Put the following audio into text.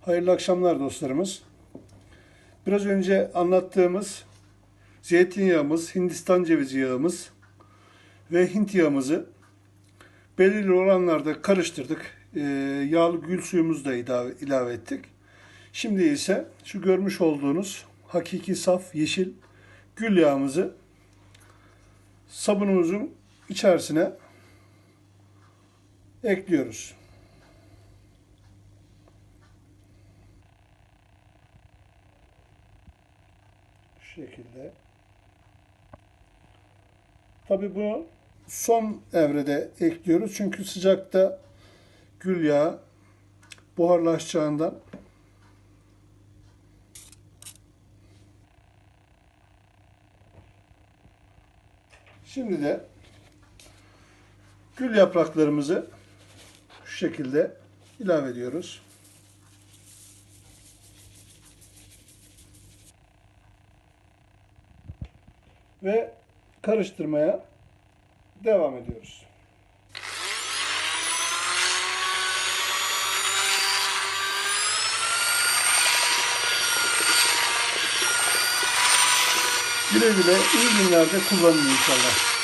Hayırlı akşamlar dostlarımız. Biraz önce anlattığımız zeytinyağımız, Hindistan cevizi yağımız ve Hint yağımızı belirli oranlarda karıştırdık. Ee, yağlı gül suyumuzu da ilave, ettik. Şimdi ise şu görmüş olduğunuz hakiki saf yeşil gül yağımızı sabunumuzun içerisine ekliyoruz. Şekilde. Tabii bunu son evrede ekliyoruz. Çünkü sıcakta gül yağı buharlaşacağından Şimdi de gül yapraklarımızı şu şekilde ilave ediyoruz. Ve karıştırmaya devam ediyoruz. Güle güle iyi günlerde kullanın inşallah.